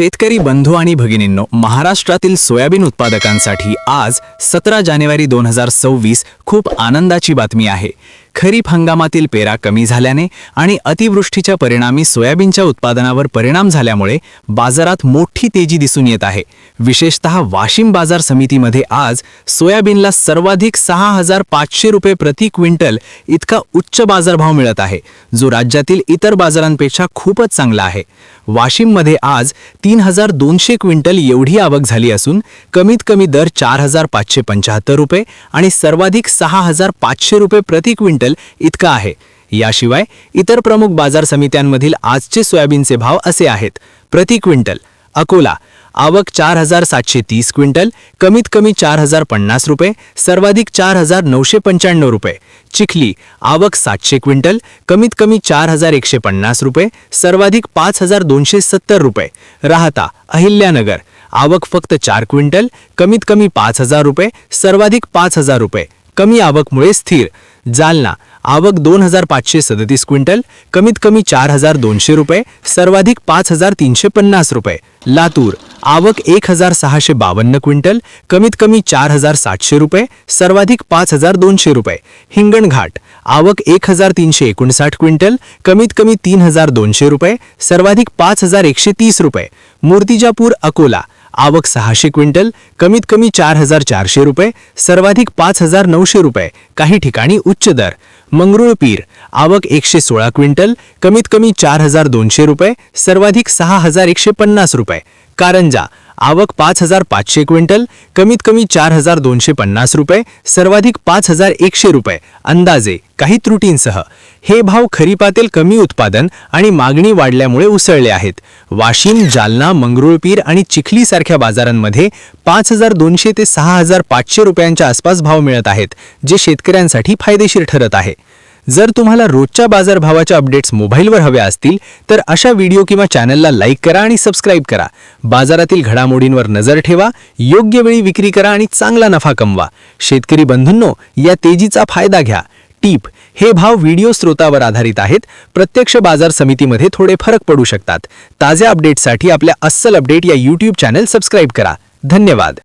शेतकरी बंधू आणि भगिनींनो महाराष्ट्रातील सोयाबीन उत्पादकांसाठी आज सतरा जानेवारी दोन हजार सव्वीस खूप आनंदाची बातमी आहे. खरीप हंगामातील पेरा कमी झाल्याने आणि अतिवृष्टीच्या परिणामी सोयाबीनच्या उत्पादनावर परिणाम झाल्यामुळे बाजारात मोठी तेजी दिसून येत आहे. विशेषतः वाशिम बाजार समितीमध्ये आज सोयाबीनला सर्वाधिक सहा हजार पाचशे रुपये प्रति क्विंटल इतका उच्च बाजारभाव मिळत आहे जो राज्यातील इतर बाजारांपेक्षा खूपच चांगला आहे. वाशिममध्ये आज तीन हजार दोनशे क्विंटल एवढी आवक झाली असून कमीत कमी दर चार हजार पाचशे पंच्याहत्तर रुपये आणि सर्वाधिक सहा हजार पाचशे रुपये प्रति क्विंटल इतका आहे. याशिवाय इतर प्रमुख बाजार समित्यांमधील आजचे सोयाबीनचे भाव असे आहेत. प्रति क्विंटल अकोला आवक चार हजार सातशे तीस क्विंटल कमीत कमी चार हजार पन्नास रुपये सर्वाधिक चार हजार नऊशे पंच्याण्णव रुपये. चिखली आवक सातशे क्विंटल कमीत कमी चार हजार एकशे पन्नास रुपये सर्वाधिक पाच हजार दोनशे सत्तर रुपये. राहता अहिल्यानगर आवक फक्त चार क्विंटल कमीत कमी पाच हजार रुपये सर्वाधिक पाच हजार रुपये. कमी आवकमुळे स्थिर. जालना. आवक दोन हजार पाचशे सदतीस क्विंटल कमीत कमी चार हजार दोनशे रुपये सर्वाधिक पाच हजार तीनशे पन्नास रुपये. लातूर आवक एक हजार सहाशे बावन्न क्विंटल कमीत कमी चार हजार सातशे रुपये सर्वाधिक पाच हजार दोनशे रुपये. हिंगणघाट आवक एक हजार तीनशे एकोणसाठ क्विंटल कमीत कमी तीन हजार दोनशे रुपये सर्वाधिक पाच हजार एकशे तीस रुपये. मूर्तिजापूर अकोला. आवक सहाशे क्विंटल कमीत कमी चार हजार चारशे रुपये सर्वाधिक पाच हजार नऊशे रुपये काही ठिकाणी उच्च दर. मंगरुळपीर आवक एकशे सोळा क्विंटल कमीत कमी चार हजार दोनशे रुपये सर्वाधिक सहा हजार एकशे पन्नास रुपये. कारंजा आवक पाच हजार पाचशे क्विंटल कमीत कमी चार हजार दोनशे पन्नास रुपये सर्वाधिक पाच हजार एकशे रुपये अंदाजे काही त्रुटींसह. हे भाव खरीपातील कमी उत्पादन आणि मागणी वाढल्यामुळे उसळले आहेत. वाशिम जालना मंगरुळपीर आणि चिखलीसारख्या बाजारांमध्ये पाच हजार दोनशे ते सहा हजार पाचशे रुपयांच्या आसपास भाव मिळत आहेत जे शेतकऱ्यांसाठी फायदेशीर ठरत आहे. जर तुम्हाला रोजच्या बाजारभावाच्या अपडेट्स मोबाईलवर हव्या असतील तर अशा व्हिडिओ किंवा चॅनलला लाईक करा आणि सबस्क्राईब करा. बाजारातील घडामोडींवर नजर ठेवा योग्य वेळी विक्री करा आणि चांगला नफा कमवा. शेतकरी बंधूंनो या तेजीचा फायदा घ्या. टीप हे भाव व्हिडिओ स्रोतावर आधारित आहेत. प्रत्यक्ष बाजार समितीमध्ये थोडे फरक पडू शकतात. ताज्या अपडेट्ससाठी आपल्या अस्सल अपडेट या यूट्यूब चॅनल सबस्क्राईब करा. धन्यवाद.